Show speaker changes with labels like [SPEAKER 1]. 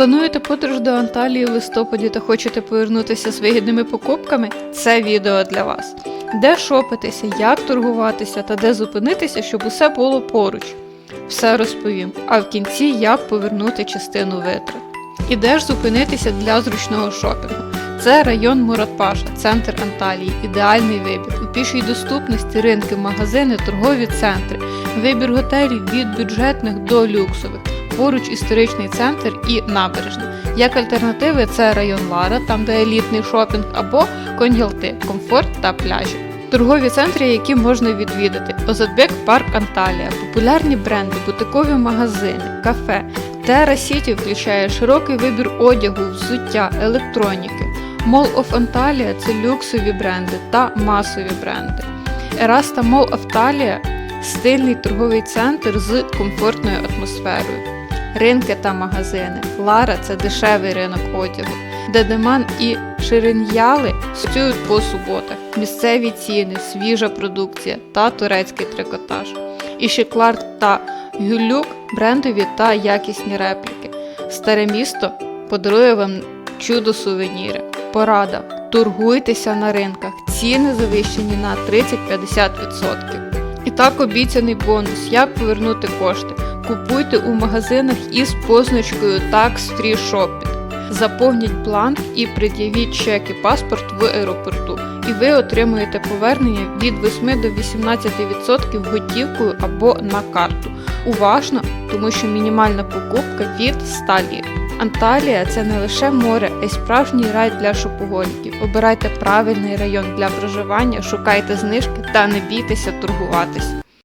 [SPEAKER 1] Плануєте подорож до Анталії в листопаді та хочете повернутися з вигідними покупками? Це відео для вас. Де шопитися, як торгуватися та де зупинитися, щоб усе було поруч. Все розповім. А в кінці як повернути частину витрат. І де ж зупинитися для зручного шопінгу? Це район Муратпаша, центр Анталії, ідеальний вибір. У пішій доступності ринки, магазини, торгові центри, вибір готелів від бюджетних до люксових, поруч історичний центр і набережна. Як альтернативи, це район Лара, там де елітний шопінг, або Конгілти, комфорт та пляжі. Торгові центри, які можна відвідати: Озадбек Парк Анталія, популярні бренди, бутикові магазини, кафе. Terra City включає широкий вибір одягу, взуття, електроніки. Mall of Antalya – це люксові бренди та масові бренди. Erasta Mall Antalya – стильний торговий центр з комфортною атмосферою. Ринки та магазини. Лара це дешевий ринок одягу, де Деман і Ширин'яли працюють по суботах. Місцеві ціни, свіжа продукція та турецький трикотаж. І Шіклар та Гюлюк брендові та якісні репліки. Старе місто подарує вам чудо сувеніри. Порада. Торгуйтеся на ринках. Ціни завищені на 30-50%. І так обіцяний бонус. Як повернути кошти? Купуйте у магазинах із позначкою Tax Free Shopping. Заповніть бланк і пред'явіть чек і паспорт в аеропорту, і ви отримуєте повернення від 8 до 18% готівкою або на карту. Уважно, тому що мінімальна покупка від 100 лір. Анталія це не лише море, а й справжній рай для шопоголіків. Обирайте правильний район для проживання, шукайте знижки та не бійтеся торгуватись.